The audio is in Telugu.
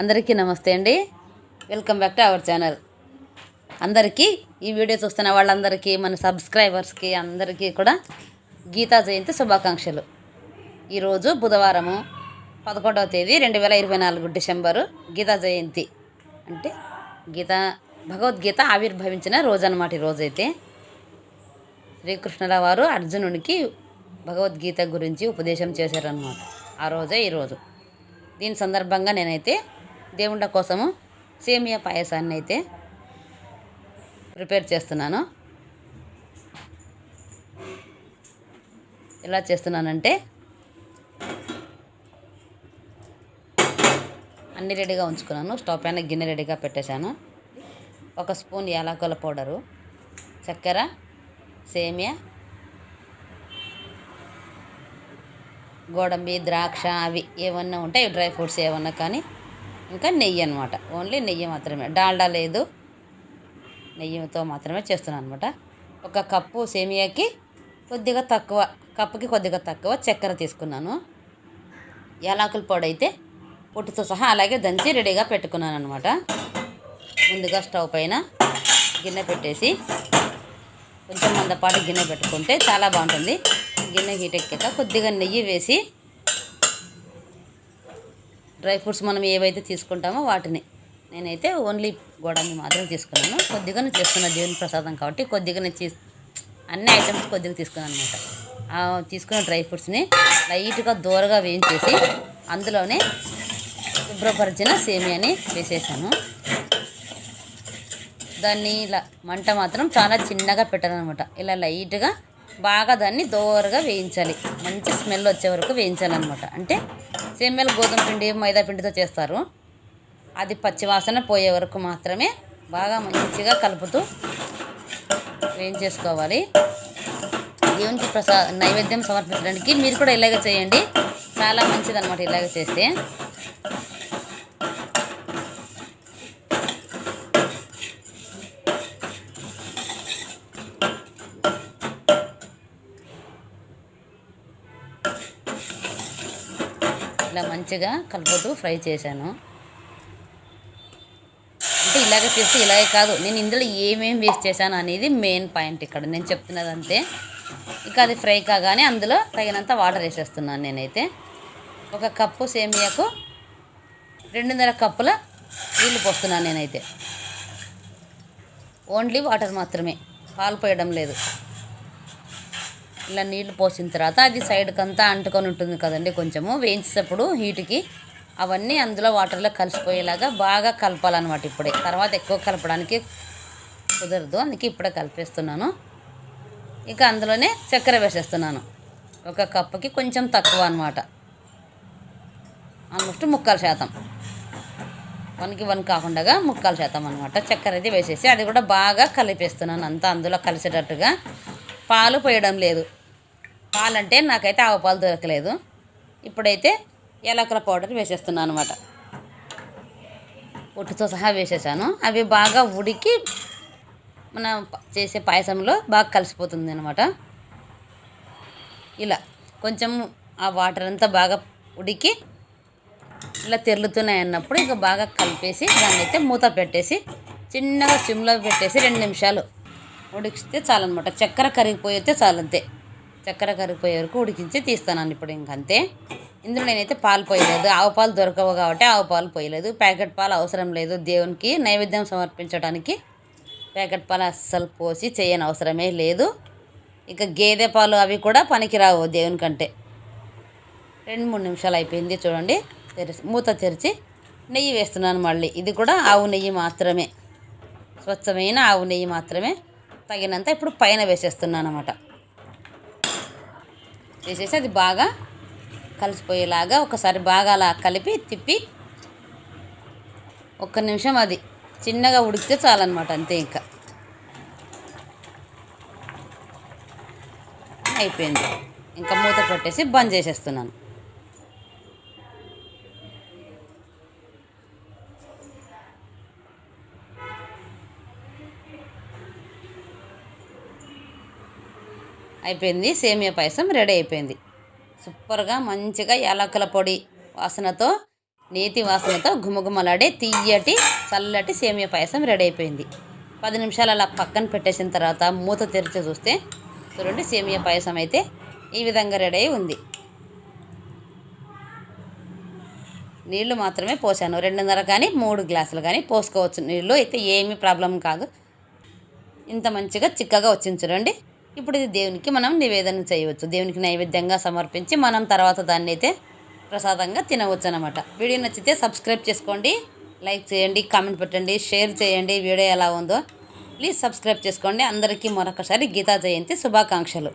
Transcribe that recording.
అందరికీ నమస్తే అండి. Welcome back to our channel అందరికీ ఈ వీడియో చూస్తున్న వాళ్ళందరికీ మన సబ్స్క్రైబర్స్కి అందరికీ కూడా గీతా జయంతి శుభాకాంక్షలు. ఈరోజు బుధవారము పదకొండవ తేదీ రెండు వేల ఇరవై నాలుగు డిసెంబరు గీతా జయంతి. అంటే గీత భగవద్గీత ఆవిర్భవించిన రోజు అనమాట ఈ రోజైతే. శ్రీకృష్ణుల వారు అర్జునునికి భగవద్గీత గురించి ఉపదేశం చేశారనమాట ఆ రోజే ఈరోజు దీని సందర్భంగా నేనైతే దేవుళ్ళ కోసము సేమియా పాయసాన్ని అయితే ప్రిపేర్ చేస్తున్నాను. ఎలా చేస్తున్నానంటే అన్ని రెడీగా ఉంచుకున్నాను. స్టవ్ పైన గిన్నె రెడీగా పెట్టేశాను. ఒక స్పూన్ యాలకుల పౌడరు చక్కెర సేమియా గోడంబి ద్రాక్ష అవి ఏమన్నా ఉంటాయి డ్రై ఫ్రూట్స్ ఏమన్నా కానీ ఇంకా నెయ్యి అనమాట ఓన్లీ నెయ్యి మాత్రమే. డాల్డా లేదు. నెయ్యితో మాత్రమే చేస్తున్నాను అనమాట ఒక కప్పు సేమియాకి కొద్దిగా తక్కువ కప్పుకి కొద్దిగా తక్కువ చక్కెర తీసుకున్నాను. యాలకుల పొడి అయితే పొట్టుతో సహా అలాగే దంచి రెడీగా పెట్టుకున్నాను అనమాట ముందుగా స్టవ్ పైన గిన్నె పెట్టేసి కొంచెం మందపాటు గిన్నె పెట్టుకుంటే చాలా బాగుంటుంది. గిన్నె హీట్ ఎక్కాక కొద్దిగా నెయ్యి వేసి డ్రై ఫ్రూట్స్ మనం ఏవైతే తీసుకుంటామో వాటిని. నేనైతే ఓన్లీ గోడాన్ని మాత్రం తీసుకున్నాను. కొద్దిగానే తీసుకున్నాను దేవుని ప్రసాదం కాబట్టి కొద్దిగానే తీ అన్ని ఐటమ్స్ కొద్దిగా తీసుకున్నాను అనమాట తీసుకున్న డ్రై ఫ్రూట్స్ని లైట్గా దూరగా వేయించేసి అందులోనే శుభ్రపరిచిన సేమియాని వేసేసాను. దాన్ని ఇలా మంట మాత్రం చాలా చిన్నగా పెట్టాలన్నమాట. ఇలా లైట్గా బాగా దాన్ని దోరగా వేయించాలి. మంచి స్మెల్ వచ్చే వరకు వేయించాలన్నమాట. అంటే సేమ్యాలు గోధుమ పిండి మైదా పిండితో చేస్తారు. అది పచ్చివాసన పోయే వరకు మాత్రమే బాగా మంచిగా కలుపుతూ వేయించేసుకోవాలి. దేవునికి ప్రసా నైవేద్యం సమర్పించడానికి మీరు కూడా ఇలాగే చేయండి. చాలా మంచిది అనమాట ఇలాగ చేస్తే ఇలా మంచిగా కలుపుతూ ఫ్రై చేశాను. అంటే ఇలాగే చేస్తే ఇలాగే కాదు నేను ఇందులో ఏమేమి వేస్ట్ చేశాను అనేది మెయిన్ పాయింట్ ఇక్కడ. నేను చెప్తున్నది అంతే ఇక అది ఫ్రై కాగానే అందులో తగినంత వాటర్ వేసేస్తున్నాను నేనైతే. ఒక కప్పు సేమియాకు రెండున్నర కప్పుల నీళ్ళు పోస్తున్నాను నేనైతే. ఓన్లీ వాటర్ మాత్రమే. పాలు పోయడం లేదు. ఇలా నీళ్ళు పోసిన తర్వాత అది సైడ్కి అంతా అంటుకొని ఉంటుంది కదండి కొంచెము. వేయించేటప్పుడు హీట్కి అవన్నీ అందులో వాటర్లో కలిసిపోయేలాగా బాగా కలపాలన్నమాట ఇప్పుడే. తర్వాత ఎక్కువ కలపడానికి కుదరదు. అందుకే ఇప్పుడే కలిపేస్తున్నాను. ఇక అందులోనే చక్కెర వేసేస్తున్నాను. ఒక కప్పుకి కొంచెం తక్కువ అనమాట ఆల్మోస్ట్ ముక్కాలు శాతం. వన్కి వన్ కాకుండా ముక్కాలు శాతం అనమాట చక్కెర అయితే వేసేసి అది కూడా బాగా కలిపేస్తున్నాను. అంతా అందులో కలిసేటట్టుగా. పాలు పోయడం లేదు. పాలంటే నాకైతే ఆవు పాలు దొరకలేదు. ఇప్పుడైతే ఏలకుల పౌడర్ వేసేస్తున్నాను అనమాట పొట్టుతో సహా వేసేసాను. అవి బాగా ఉడికి మన చేసే పాయసంలో బాగా కలిసిపోతుంది అనమాట ఇలా కొంచెం ఆ వాటర్ అంతా బాగా ఉడికి ఇలా తెరులుతున్నాయి అన్నప్పుడు ఇంకా బాగా కలిపేసి దాన్ని అయితే మూత పెట్టేసి చిన్నగా సిమ్లో పెట్టేసి రెండు నిమిషాలు ఉడికిస్తే చాలన్నమాట. చక్కెర కరిగిపోయితే చాలంతే చక్కెర కరిగిపోయే వరకు ఉడికించి తీస్తాను ఇప్పుడు ఇంకంతే. ఇందులో నేనైతే పాలు పోయలేదు. ఆవు పాలు దొరకవు కాబట్టి ఆవు పాలు పోయలేదు. ప్యాకెట్ పాలు అవసరం లేదు. దేవునికి నైవేద్యం సమర్పించడానికి ప్యాకెట్ పాలు అస్సలు పోసి చేయని అవసరమే లేదు. ఇక గేదె పాలు అవి కూడా పనికిరావు దేవునికంటే. రెండు మూడు నిమిషాలు అయిపోయింది చూడండి. తెరిచి మూత తెరిచి నెయ్యి వేస్తున్నాను మళ్ళీ. ఇది కూడా ఆవు నెయ్యి మాత్రమే. స్వచ్ఛమైన ఆవు నెయ్యి మాత్రమే. తగినంత ఇప్పుడు పైన వేసేస్తున్నాను అనమాట వేసేసి అది బాగా కలిసిపోయేలాగా ఒకసారి బాగా అలా కలిపి తిప్పి ఒక్క నిమిషం అది చిన్నగా ఉడికితే చాలన్నమాట అంతే ఇంకా. అయిపోయింది. ఇంకా మూత పెట్టేసి బంద్ చేసేస్తున్నాను. అయిపోయింది. సేమియా పాయసం రెడీ అయిపోయింది. సూపర్గా మంచిగా యాలకుల పొడి వాసనతో నేతి వాసనతో గుమగుమలాడే తీయటి చల్లటి సేమియా పాయసం రెడీ అయిపోయింది. పది నిమిషాలు అలా పక్కన పెట్టేసిన తర్వాత మూత తెరిచి చూస్తే చూడండి సేమియా పాయసం అయితే ఈ విధంగా రెడీ అయి ఉంది. నీళ్ళు మాత్రమే పోసాను. రెండున్నర కానీ మూడు గ్లాసులు కానీ పోసుకోవచ్చు. నీళ్ళు అయితే ఏమీ ప్రాబ్లం కాదు. ఇంత మంచిగా చిక్కగా వచ్చింది చూడండి. ఇప్పుడు ఇది దేవునికి మనం నివేదన చేయవచ్చు. దేవునికి నైవేద్యంగా సమర్పించి మనం తర్వాత దాన్ని అయితే ప్రసాదంగా తినవచ్చు అనమాట వీడియో నచ్చితే సబ్స్క్రైబ్ చేసుకోండి లైక్ చేయండి కామెంట్ పెట్టండి షేర్ చేయండి. వీడియో ఎలా ఉందో ప్లీజ్ సబ్స్క్రైబ్ చేసుకోండి. అందరికీ మరొకసారి గీతా జయంతి శుభాకాంక్షలు.